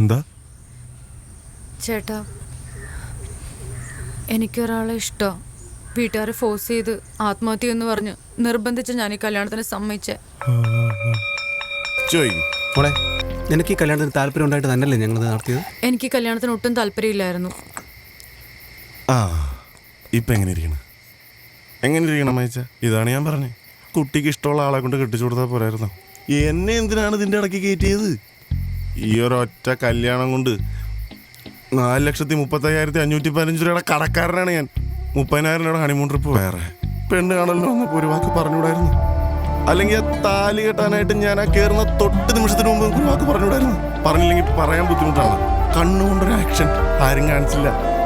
എന്താ? ചേട്ടാ എനിക്കൊരാളെ ഇഷ്ടം. വീട്ടുകാരെ ഫോഴ്സ് ചെയ്ത് ആത്മഹത്യ എന്ന് പറഞ്ഞ് നിർബന്ധിച്ച് ഞാൻ ഈ കല്യാണത്തിന് സമ്മതിച്ചേ. മോളെ നിനക്ക് ഈ കല്യാണത്തിന് താല്പര്യം ഉണ്ടായിട്ട് തന്നെയല്ലേ ഞങ്ങൾ നടത്തിയത്? എനിക്ക് ഈ കല്യാണത്തിന് ഒട്ടും താല്പര്യമില്ലായിരുന്നു. ആ ഇപ്പൊ എങ്ങനെ ഇരിക്കണം? എങ്ങനെ ഇരിക്കണം അമ്മച്ച? ഇതാണ് ഞാൻ പറഞ്ഞത് കുട്ടിക്ക് ഇഷ്ടമുള്ള ആളെ കൊണ്ട് കെട്ടിച്ചു കൊടുത്താൽ പോരായിരുന്നു? എന്നെ എന്തിനാണ് ഇതിന്റെ ഇടയ്ക്ക് കയറ്റിയത്? ഈ ഒരൊറ്റ കല്യാണം കൊണ്ട് നാല് ലക്ഷത്തി മുപ്പത്തയ്യായിരത്തി അഞ്ഞൂറ്റി പതിനഞ്ച് രൂപയുടെ കടക്കാരനാണ് ഞാൻ. മുപ്പതിനായിരം രൂപയുടെ ഹണിമൂൺ ട്രിപ്പ് വേറെ. പെണ്ണ് കാണല്ലോ എന്ന് ഒരു വാക്ക് പറഞ്ഞുകൂടായിരുന്നു. അല്ലെങ്കിൽ ആ താലി കെട്ടാനായിട്ട് ഞാൻ ആ കയറുന്ന തൊട്ട് നിമിഷത്തിന് മുമ്പ് ഒരു വാക്ക് പറഞ്ഞുകൂടായിരുന്നു. പറഞ്ഞില്ലെങ്കിൽ പറയാൻ ബുദ്ധിമുട്ടാണ്. കണ്ണുകൊണ്ടൊരു ആക്ഷൻ ആരും കാണിച്ചില്ല.